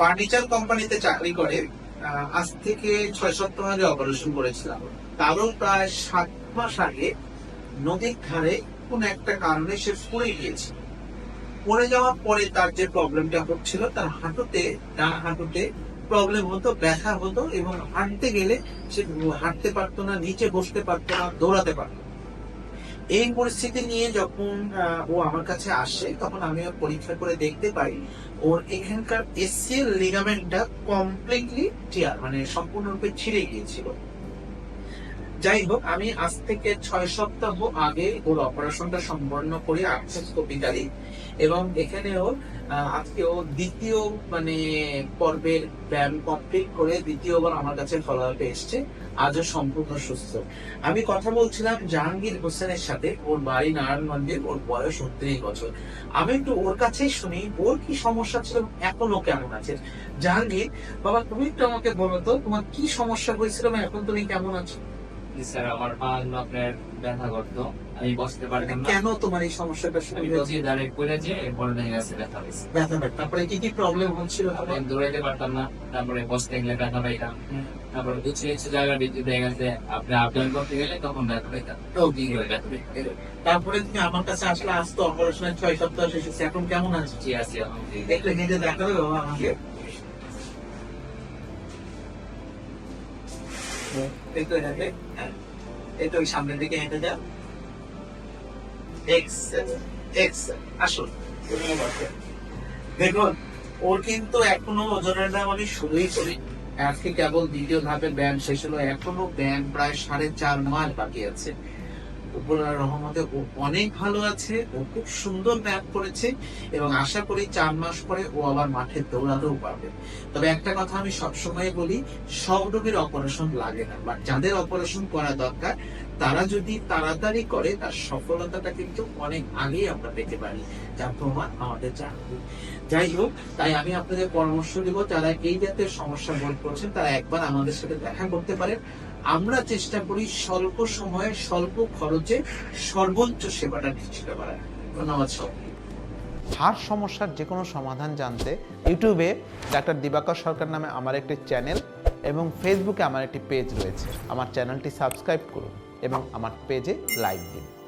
Furniture কোম্পানিতে চাকরি করে আজ থেকে ছয় সপ্তাহ আগে অপারেশন করেছিলাম তারও প্রায় সাত মাস আগে নদীর ধারে কোন একটা কারণে সে পড়ে গিয়েছিল পড়ে যাওয়ার পরে তার যে প্রবলেমটা হচ্ছিল, তার হাঁটুতে, ডান হাঁটুতে প্রবলেম হতো, ব্যথা হতো এবং হাঁটতে গেলে সে হাঁটতে পারতো না, নিচে বসতে পারতো না, দৌড়াতে পারতো। এই পরিস্থিতি নিয়ে যখন ও আমার কাছে আসে, তখন আমি পরীক্ষা করে দেখতে পাই, ওর এখানকার এসিএল লিগামেন্টটা কমপ্লিটলি টিয়ার মানে সম্পূর্ণরূপে ছিঁড়ে গিয়েছিল। যাই হোক আমি আজ থেকে ছয় সপ্তাহ আগে ওর অপারেশনটা সম্পন্ন করি আর্থোস্কোপিক্যালি এবং এখানে ওর আজকে ও দ্বিতীয় মানে পর্বের ব্যায়াম কমপ্লিট করে দ্বিতীয়বার আমার কাছে ফলো আপে এসছে। আজও সম্পূর্ণ সুস্থ। আমি কথা বলছিলাম জাহাঙ্গীর হোসেনের সাথে, ওর বাড়ি নারায়ণগঞ্জে, ওর বয়স উনত্রিশ বছর। আমি একটু ওর কাছেই শুনি, ওর কি সমস্যা ছিল, এখনও কেমন আছে? জাহাঙ্গীর, বাবা, তুমি একটু আমাকে বলো তো, তোমার কি সমস্যা হয়েছিল এখন তুমি কেমন আছো? স্যার আমার পা আপনার ব্যথা করতো। আমি বসতে পারতাম না। কেন তোমার এই সমস্যাটা শুরু আমি হয়েছে? দাঁড়িয়ে পড়ে যে পরে দেখা গেছে ব্যথা হয়েছে। ব্যথা তারপরে কি কি প্রবলেম হচ্ছিল? তারপরে দৌড়াইতে পারতাম না। তারপরে বসতে গেলে ব্যথা পাইতাম। তারপরে কিছু কিছু জায়গায় বিদ্যুৎ হয়ে গেছে আপনি আপ ডাউন করতে গেলে তখন ব্যথা পাইতাম। তারপরে তুমি আমার কাছে আসলে আসতো অপারেশনের ছয় সপ্তাহ শেষ হচ্ছে এখন কেমন আছো? জি আছি একটু হেঁটে দেখাবে বাবা আমাকে। দেখুন, ওর কিন্তু এখনও ওজনের নাম আমি শুরুই করি। আজকে কেবল দ্বিতীয় ধাপের ব্যায়াম শেষ হলো। এখনও ব্যায়াম প্রায় সাড়ে চার মাস বাকি আছে। উপরার রহমতে ও অনেক ভালো আছে, ও খুব সুন্দর ব্যাট করেছে এবং আশা করি চার মাস পরে ও আবার মাঠে দৌড়াতেও পারবে। তবে একটা কথা আমি সবসময় বলি, সব রোগের অপারেশন লাগে না বাট যাদের অপারেশন করা দরকার তারা যদি তাড়াতাড়ি করে, তার সফলতাটা কিন্তু অনেক আগেই আমরা পেতে পারি। যার প্রমাণ আমাদের জানা যাই হোক, তাই আমি আপনাদের পরামর্শ দিব, যারা এই জাতীয় সমস্যা বোধ করছেন, তারা একবার আমাদের সাথে দেখা করতে পারেন। আমরা চেষ্টা করি স্বল্প সময়ে, স্বল্প খরচে সর্বোচ্চ সেবাটা নিশ্চিত করার। ধন্যবাদ সব হাড় সমস্যার যে কোনো সমাধান জানতে ইউটিউবে ডাক্তার দিবাকর সরকার নামে আমার একটি চ্যানেল এবং ফেসবুকে আমার একটি পেজ রয়েছে। আমার চ্যানেলটি সাবস্ক্রাইব করুন। এবং আমার পেজে লাইক দিন।